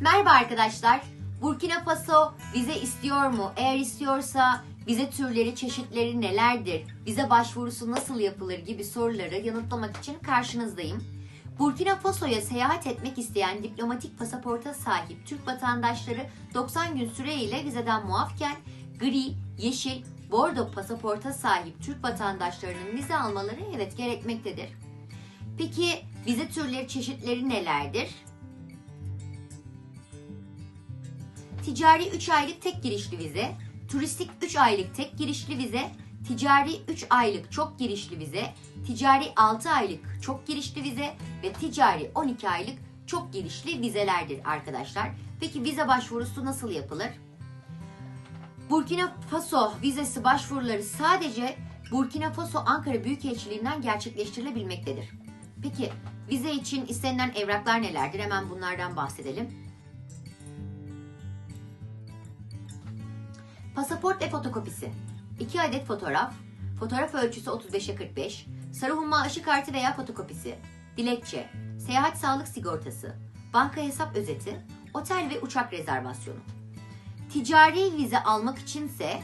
Merhaba arkadaşlar. Burkina Faso vize istiyor mu? Eğer istiyorsa vize türleri, çeşitleri nelerdir? Vize başvurusu nasıl yapılır gibi soruları yanıtlamak için karşınızdayım. Burkina Faso'ya seyahat etmek isteyen diplomatik pasaporta sahip Türk vatandaşları 90 gün süreyle vizeden muafken gri, yeşil, bordo pasaporta sahip Türk vatandaşlarının vize almaları evet gerekmektedir. Peki vize türleri, çeşitleri nelerdir? Ticari 3 aylık tek girişli vize, turistik 3 aylık tek girişli vize, ticari 3 aylık çok girişli vize, ticari 6 aylık çok girişli vize ve ticari 12 aylık çok girişli vizelerdir arkadaşlar. Peki vize başvurusu nasıl yapılır? Burkina Faso vizesi başvuruları sadece Burkina Faso Ankara Büyükelçiliğinden gerçekleştirilebilmektedir. Peki vize için istenilen evraklar nelerdir? Hemen bunlardan bahsedelim. Pasaport ve fotokopisi. 2 adet fotoğraf, fotoğraf ölçüsü 35'e 45, sarı humma aşı kartı veya fotokopisi, dilekçe, seyahat sağlık sigortası, banka hesap özeti, otel ve uçak rezervasyonu. Ticari vize almak içinse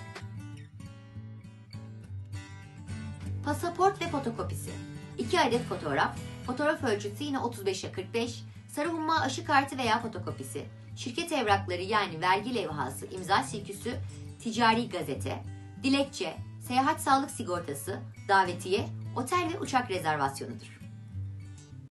pasaport ve fotokopisi, 2 adet fotoğraf, fotoğraf ölçüsü yine 35'e 45, sarı humma aşı kartı veya fotokopisi, şirket evrakları yani vergi levhası, imza silküsü, ticari gazete, dilekçe, seyahat sağlık sigortası, davetiye, otel ve uçak rezervasyonudur.